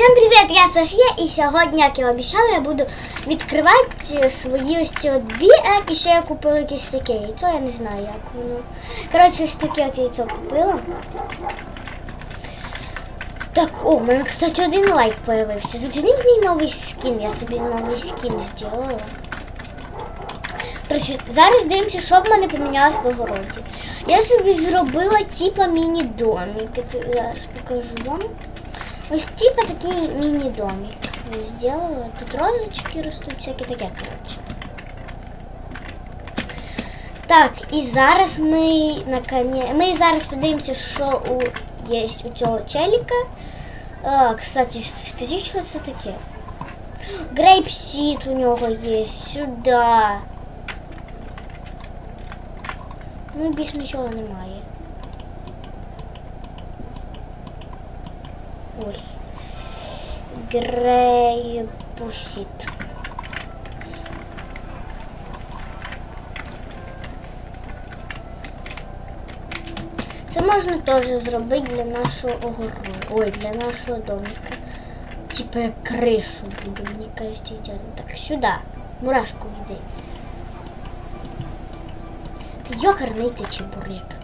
Всім привіт, я Софія, і сьогодні, як я обіцяла, я буду відкривати свої ось ці от біек, і ще я купила якесь таке яйцо, я не знаю, як воно. Коротше, ось таке от яйцо купила. Так, о, у мене, кстати, один лайк появився. Зацініть мій новий скін, я собі новий скін зробила. Коротше, зараз дивимося, що в мене помінялось в огороді. Я собі зробила типа міні-домик. Зараз покажу вам. Ось типа такий міні-домик. Я сделала. Тут розочки ростуть, всякі таке, коротше. Так, і зараз ми наконе... Ми зараз подивимося, що у... є у цього челіка. А, кстати, скажіть, що це таке? Грейпсіт у нього є. Сюди. Ну, більш нічого немає. Ой. Грейпсіт. Це можна теж зробити для нашого огороду. Ой, для нашого домика. Типа кришу буде, мені кажеться, ідеально. Так, сюди. Мурашку йди. Йокарний ти чебурек.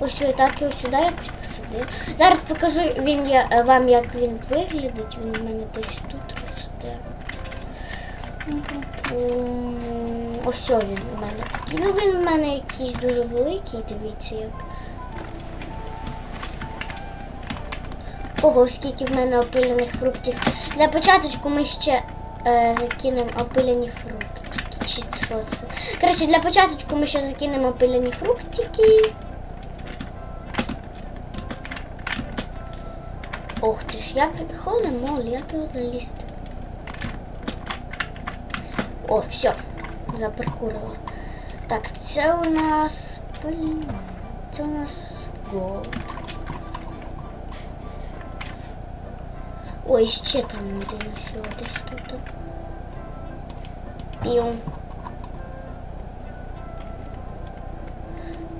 Ось так його сюди якось посадив. Зараз покажу він я, е, вам, як він виглядить. Він у мене десь тут росте. Ось він у мене такий. Ну він у мене якийсь дуже великий, дивіться як. Ого, скільки в мене опилених фруктів. Для початочку ми ще е, закинемо опилені фруктики. Чи що це? Коротше, для початочку ми ще закинемо опилені фруктики. Ох ти ж, як холе мол, як його залізти. О, все, запаркурила. Так, це у нас блін, Це у нас голд. Ой, ще там один все десь тут. Пів.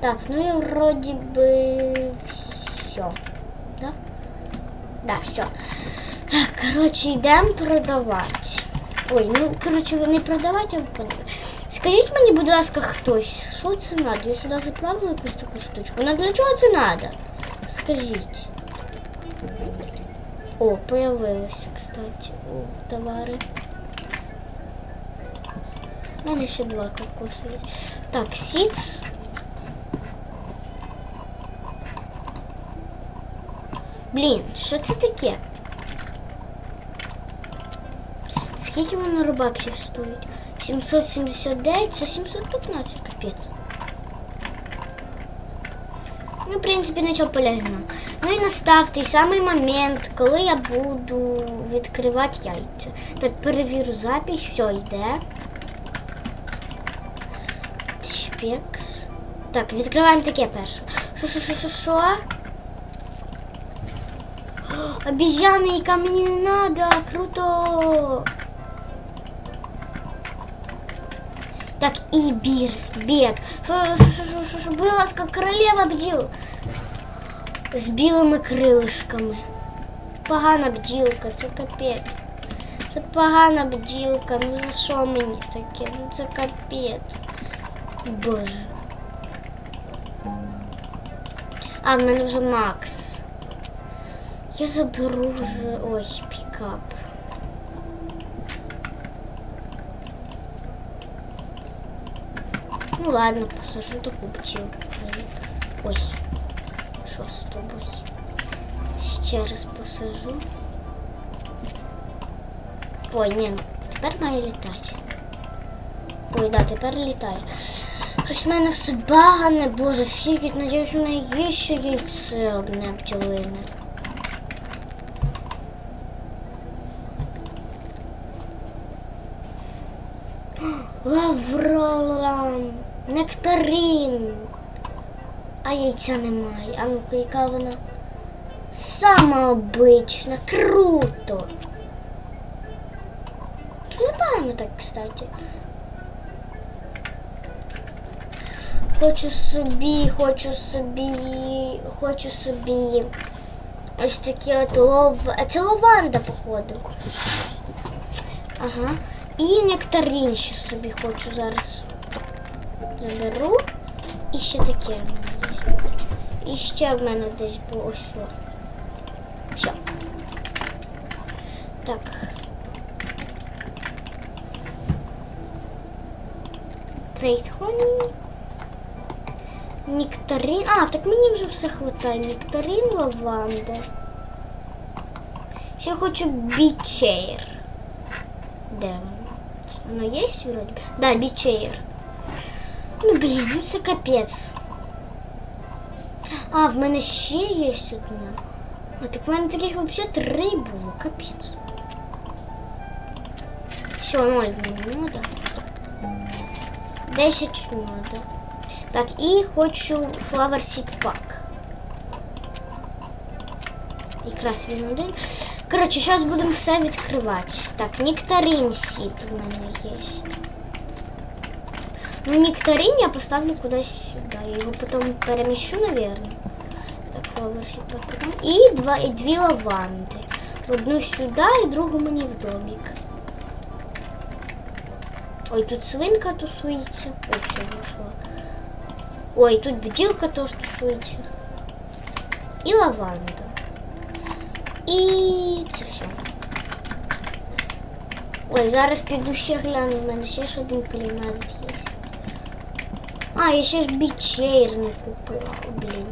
Так, ну и вроде бы все. Да? Да, все. Так, короче, йдемо продавати. Ой, ну, короче, не продавати, а продавати. Скажіть мені, будь ласка, хтось, що це надо? Я сюди заправила якусь таку штучку. Ну для чого це надо? Скажіть. О, появилось, кстати, о, товари. У мене ще два кокоси є. Так, сіц. Блін, що це таке? Скільки воно рубаксів стоїть? 779, це 715, капець. Ну, в принципі, нічого полезного. Ну і настав той самий момент, коли я буду відкривати яйця. Так, перевірю запись, все йде. Шпекс. Так, відкриваємо таке перше. Що, що, що, що, що? Обезьяна, яка мені не надо, круто. Так, і бір, біг. Що, що, що, що, що, що, будь ласка, королева бджіл. З білими крилишками. Погана бджілка, це капець. Це погана бджілка, ну за що мені таке? Ну це капець. Боже. А, в мене вже Макс. Я заберу вже... Ой, пікап. Ну ладно, посажу таку бджілку. Ой, що з тобою? Ще раз посажу. Ой, ні, ну, тепер має літати. Ой, да, тепер літає. Ось в мене все багане, боже, скільки, надіюсь, у неї є ще яйце одне бджолине. Лавролам, нектарин. А яйця немає. А ну-ка, яка вона? Сама обична, круто. Непогано так, кстати. Хочу собі, хочу собі, хочу собі Ось такі от лов... А це лаванда, походу. Ага. І нектарин ще собі хочу зараз. Заберу. І ще таке. І ще в мене десь було ось. Все. Так. Трейд хоні. Нектарин. А, так мені вже все хватає. Нектарин, лаванда. Ще хочу бічейр. Де воно? Воно є вроді? Да, бічейр. Ну, блін, ну це капець. А, в мене ще є одна. А так в мене таких взагалі три було, капець. Все, ноль в мене надо. 10 надо. Так, і хочу Flower Seed Pack. Якраз він один. Коротше, зараз будемо все відкривати. Так, нектарин сіт у мене є. Ну, нектарин я поставлю кудись сюди. Я його потім переміщу, наверное. Так, Flower Seed Pack. потім. І, два, і дві лаванди. Одну сюди і другу мені в домик. Ой, тут свинка тусується. Ой, все вийшло. Ой, тут бджілка теж тусується. І лаванда. І це все. Ой, зараз піду ще гляну, в мене ще ж один клімат є. А, я ще ж бічейр не купила, блін.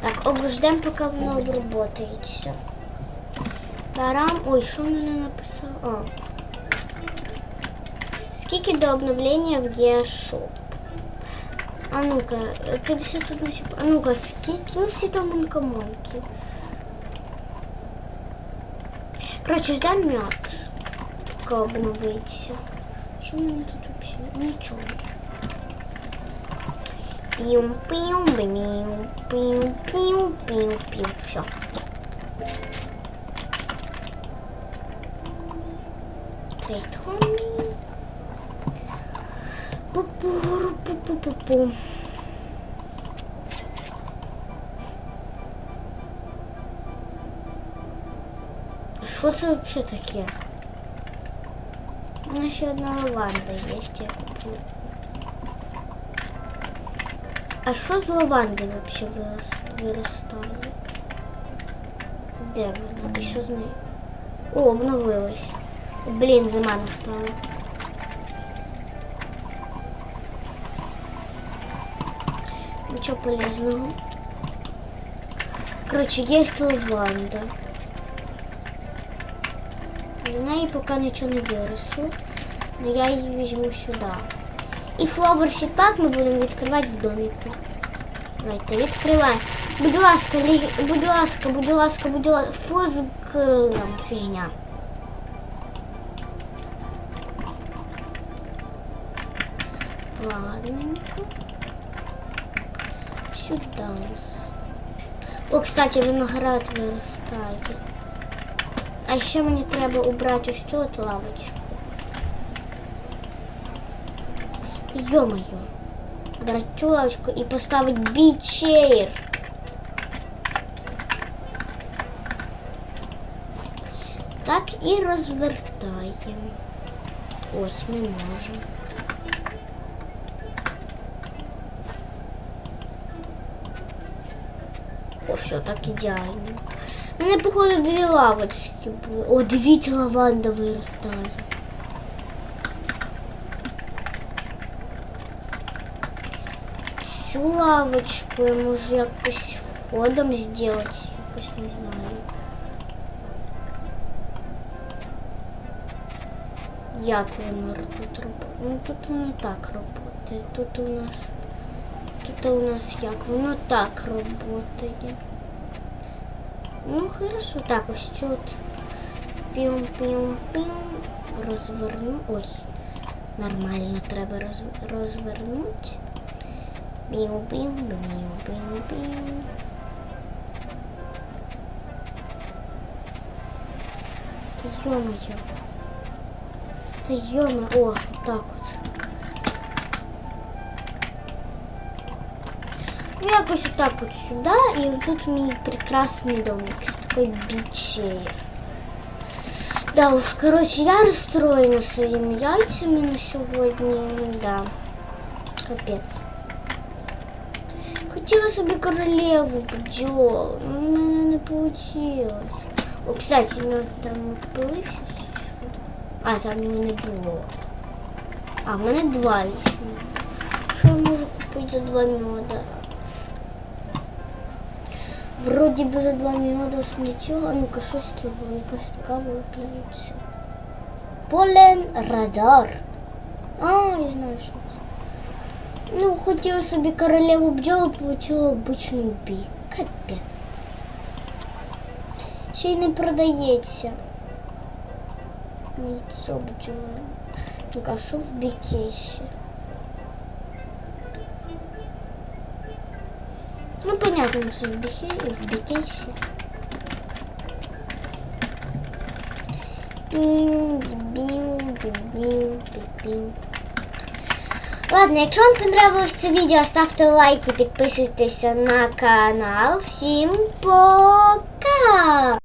Так, обождемо, поки воно обработається. Тарам. Ой, що мене написав? А. Скільки до обновлення в Gearshop? А ну-ка, 51 секунду. А ну-ка, скільки? Ну, всі там манкоманки. Коротше, ждем мед. Поки обновиться. Що в мене тут взагалі? Нічого. Піум, піум, піум, піум, піум, піум, піум. Все. Трейд хонні. Пу-пу-ру, Що це взагалі таке? У мене ще одна лаванда є, я куплю. А що з лаванди взагалі вирос- виростає? Де вона? І що з нею? О, обновилась. Блін, зима настала. Ничего полезного. Короче, есть лаванда. З неї поки нічого не виросло. Но я її візьму сюди. І Seed Pack ми будемо відкривати в доміку. Давайте, відкриваємо. Будь ласка, лі- будь ласка, будь ласка, будь ласка. Фозг там фігня. Ладненько. Сюда у нас. О, кстати, виноград виростає. А ще мені треба убрати ось цю от лавочку. Ё-моё. Брати цю лавочку і поставити бічейр. Так і розвертаємо. Ось, не можу. О, все, так ідеально. Мене, походу, дві лавочки були. О, дивіться, лаванда виростає. Цю лавочку я можу якось входом зробити. Якось не знаю. Як воно тут робить? Ну тут воно так працює. Тут у нас. Тут у нас як? Воно так працює. Ну хорошо, так ось тут. Пім, пім, пім. Розверну. Ой, нормально треба роз... розвернути. Пім, пім, пім, пім, пім. Ё-моё. Та ё О, так от. Якось отак от сюди, і тут мій прекрасний домик. такой бичей. Да уж, короче, я расстроена своими яйцами на сегодня. Да. Капець. Хотіла собі королеву бджол, но в мене не вийшло. О, кстати, ну там пилився. чи що? А, там його не було. А, в мене два їх. Що я можу купити за два меда? Вроді би за два меда ж нічого, а ну-ка щось з цього якось цікаво виглядається. Полен радар. А, я знаю, що це. Ну, хотіла собі королеву бджол, получила обичний бій. Капець. Ще й не продається. Яйцо бджоли. Ну-ка, що в бікейсі? Ну, понятно, все в и В бікейсі. Бім, бім, бім, бім, бім. Ладно, якщо вам понравилось це відео, ставте лайки, підписуйтесь на канал. Всім пока!